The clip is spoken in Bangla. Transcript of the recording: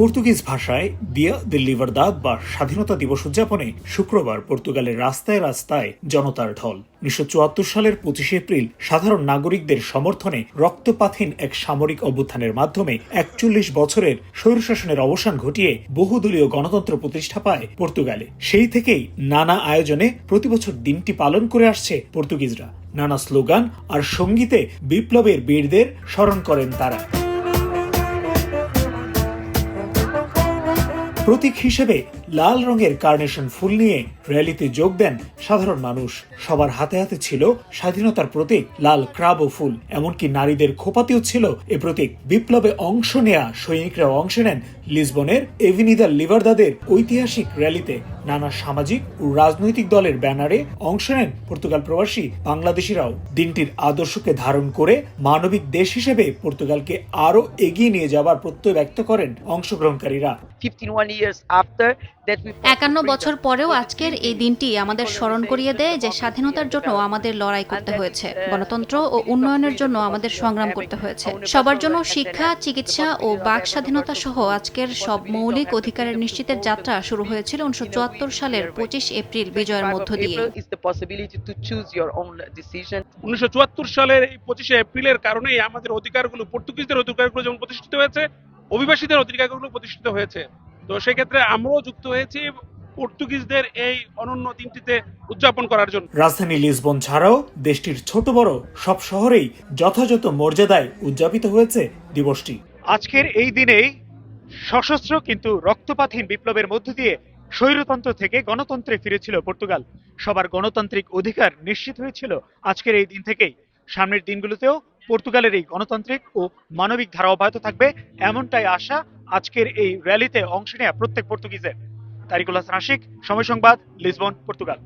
পর্তুগিজ ভাষায় দিয়া দি লিভারদাদ বা স্বাধীনতা দিবস উদযাপনে শুক্রবার পর্তুগালের রাস্তায় রাস্তায় জনতার ঢল। উনিশশো চুয়াত্তর সালের পঁচিশে এপ্রিল সাধারণ নাগরিকদের সমর্থনে রক্তপাতহীন এক সামরিক অভ্যুত্থানের মাধ্যমে একচল্লিশ বছরের স্বৈরশাসনের অবসান ঘটিয়ে বহুদলীয় গণতন্ত্র প্রতিষ্ঠা পায় পর্তুগালে। সেই থেকেই নানা আয়োজনে প্রতিবছর দিনটি পালন করে আসছে পর্তুগিজরা। নানা স্লোগান আর সঙ্গীতে বিপ্লবের বীরদের স্মরণ করেন তারা। প্রতীক হিসেবে লাল রঙের কার্নেশন ফুল নিয়ে র্যালিতে যোগ দেন সাধারণ মানুষ। সবার হাতে হাতে ছিল স্বাধীনতার প্রতীক লাল ক্রাব ও ফুল। এমনকি নারীদের খোপাতেও ছিল এ প্রতীক। বিপ্লবে অংশ নেয়া সৈনিকরা অংশ নেন লিসবনের এভিনিদা লিভারদাদের ঐতিহাসিক র্যালিতে। নানা সামাজিক ও রাজনৈতিক দলের ব্যানারে অংশ নেন পর্তুগাল প্রবাসী বাংলাদেশিরাও। দিনটির আদর্শকে ধারণ করে মানবিক দেশ হিসেবে পর্তুগালকে আরও এগিয়ে নিয়ে যাবার প্রত্যয় ব্যক্ত করেন অংশগ্রহণকারীরা। 51 years after একান্ন বছর পরেও আজকের এই দিনটি আমাদের স্মরণ করিয়ে দেয় যে স্বাধীনতার জন্য আমাদের লড়াই করতে হয়েছে গণতন্ত্র ও উন্নয়নের জন্য আমাদের সংগ্রাম করতে হয়েছে সবার জন্য শিক্ষা চিকিৎসা ও বাক স্বাধীনতা সহ আজকের সব মৌলিক অধিকারের নিশ্চিতের যাত্রা শুরু হয়েছিল উনিশশো সালের পঁচিশ এপ্রিল বিজয়ের মধ্য দিয়ে উনিশশো সালের এই পঁচিশে এপ্রিলের কারণেই আমাদের অধিকারগুলো পর্তুগিজদের অধিকারগুলো যেমন প্রতিষ্ঠিত হয়েছে অভিবাসীদের অধিকারগুলো প্রতিষ্ঠিত হয়েছে তো সেক্ষেত্রে আমরাও যুক্ত হয়েছি পর্তুগিজদের এই অনন্য দিনটিতে উদযাপন করার জন্য। রাজধানী লিসবন ছাড়াও দেশটির ছোট বড় সব শহরেই যথাযথ মর্যাদায় উদযাপিত হয়েছে দিবসটি। আজকের এই দিনেই সশস্ত্র কিন্তু রক্তপাতহীন বিপ্লবের মধ্য দিয়ে স্বৈরতন্ত্র থেকে গণতন্ত্রে ফিরেছিল পর্তুগাল। সবার গণতান্ত্রিক অধিকার নিশ্চিত হয়েছিল আজকের এই দিন থেকেই। সামনের দিনগুলোতেও পর্তুগালের এই গণতান্ত্রিক ও মানবিক ধারা অব্যাহত থাকবে এমনটাই আশা আজকের এই র্যালিতে অংশ নেওয়া প্রত্যেক পর্তুগিজের। তারিকুল হাসান আশিক সময় সংবাদ লিসবন পর্তুগাল।